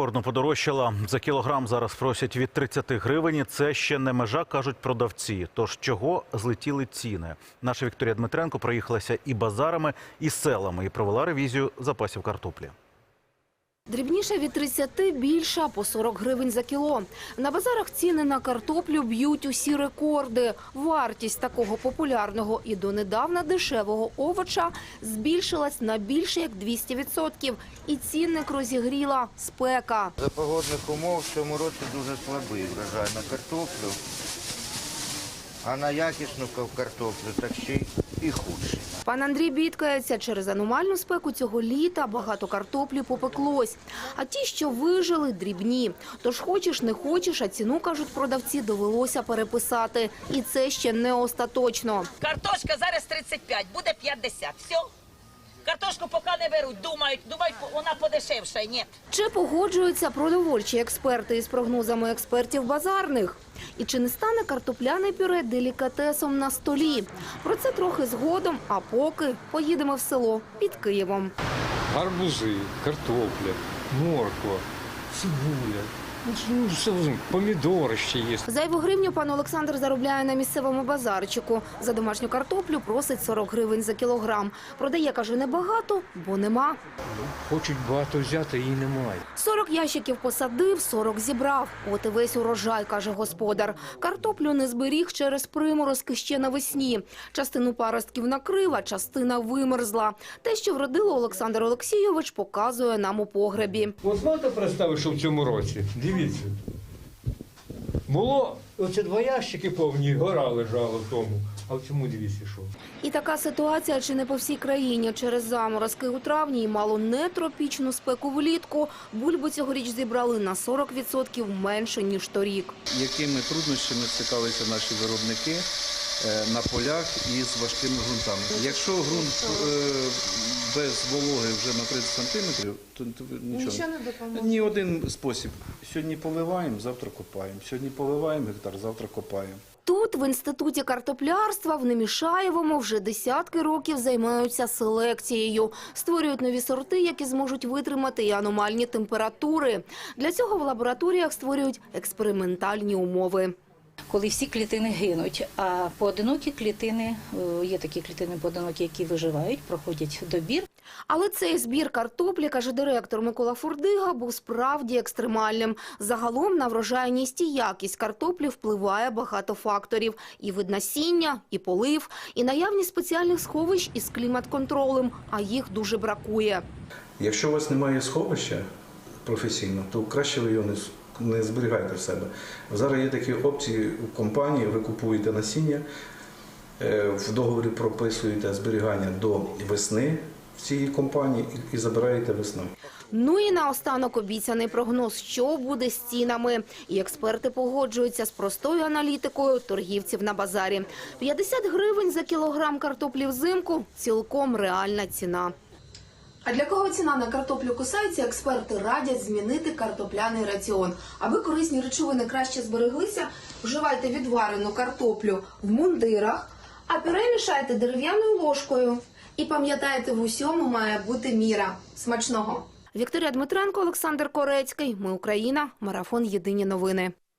Рекордно подорожчала. За кілограм зараз просять від 30 гривень. Це ще не межа, кажуть продавці. Тож чого злетіли ціни? Наша Вікторія Дмитренко проїхалася і базарами, і селами, і провела ревізію запасів картоплі. Дрібніша від 30, більша по 40 гривень за кіло. На базарах ціни на картоплю б'ють усі рекорди. Вартість такого популярного і донедавна дешевого овоча збільшилась на більше як 200%. І цінник розігріла спека. За погодних умов в цьому році дуже слабий врожай на картоплю, а на якісну картоплю так ще й і худші. Пан Андрій бідкається, через аномальну спеку цього літа багато картоплі попеклось. А ті, що вижили, дрібні. Тож хочеш, не хочеш, а ціну, кажуть продавці, довелося переписати. І це ще не остаточно. Картошка зараз 35, буде 50. Все. Картошку поки не беруть, думають, думають, вона подешевша. Ні. Чи погоджуються продовольчі експерти із прогнозами експертів базарних? І чи не стане картопляне пюре делікатесом на столі? Про це трохи згодом, а поки поїдемо в село під Києвом. Гарбузи, картопля, морква, цибуля. Ну, ну, знаєте, помідори ще є. Зайву гривню пан Олександр заробляє на місцевому базарчику. За домашню картоплю просить 40 гривень за кілограм. Продає, каже, небагато, бо нема. Хочуть багато взяти, її немає. 40 ящиків посадив, 40 зібрав. От і весь урожай, каже господар. Картоплю не зберіг через приморозки ще навесні. Частину паростків накрив, а частина вимерзла. Те, що вродило Олександр Олексійович, показує нам у погребі. От можете представити, що в цьому році? Дивіться. Було оце два ящики повні, гора лежала в тому. А в цьому дивіться, що. І така ситуація чи не по всій країні. Через заморозки у травні і мало не тропічну спеку влітку. Бульбу цьогоріч зібрали на 40% менше, ніж торік. якими труднощами стикалися наші виробники е, на полях із важкими ґрунтами. Якщо ґрунт е, без вологи вже на 30 сантиметрів, то то нічого. не допоможе. Ні один спосіб. Сьогодні поливаємо, завтра копаємо. Сьогодні поливаємо гектар, завтра копаємо. Тут, в інституті картоплярства в Немішаєвому вже десятки років займаються селекцією. Створюють нові сорти, які зможуть витримати і аномальні температури. Для цього в лабораторіях створюють експериментальні умови. Коли всі клітини гинуть, а поодинокі клітини, е, є такі клітини поодинокі, які виживають, проходять добір. Але цей збір картоплі, каже директор Микола Фурдига, був справді екстремальним. Загалом на врожайність і якість картоплі впливає багато факторів: і вид насіння, і полив, і наявність спеціальних сховищ із клімат-контролем, а їх дуже бракує. Якщо у вас немає сховища професійно, то краще ви його не, не зберігайте в себе. Зараз є такі опції у компанії, ви купуєте насіння, е, в договорі прописуєте зберігання до весни в цій компанії і забираєте весною. Ну і наостанок обіцяний прогноз, що буде з цінами. І експерти погоджуються з простою аналітикою торгівців на базарі. 50 гривень за кілограм картоплі взимку – цілком реальна ціна. А для кого ціна на картоплю кусається, експерти радять змінити картопляний раціон. Аби корисні речовини краще збереглися, вживайте відварену картоплю в мундирах, а пюре мішайте дерев'яною ложкою. І пам'ятайте, в усьому має бути міра. Смачного! Вікторія Дмитренко, Олександр Корецький. Ми Україна. Марафон Єдині новини.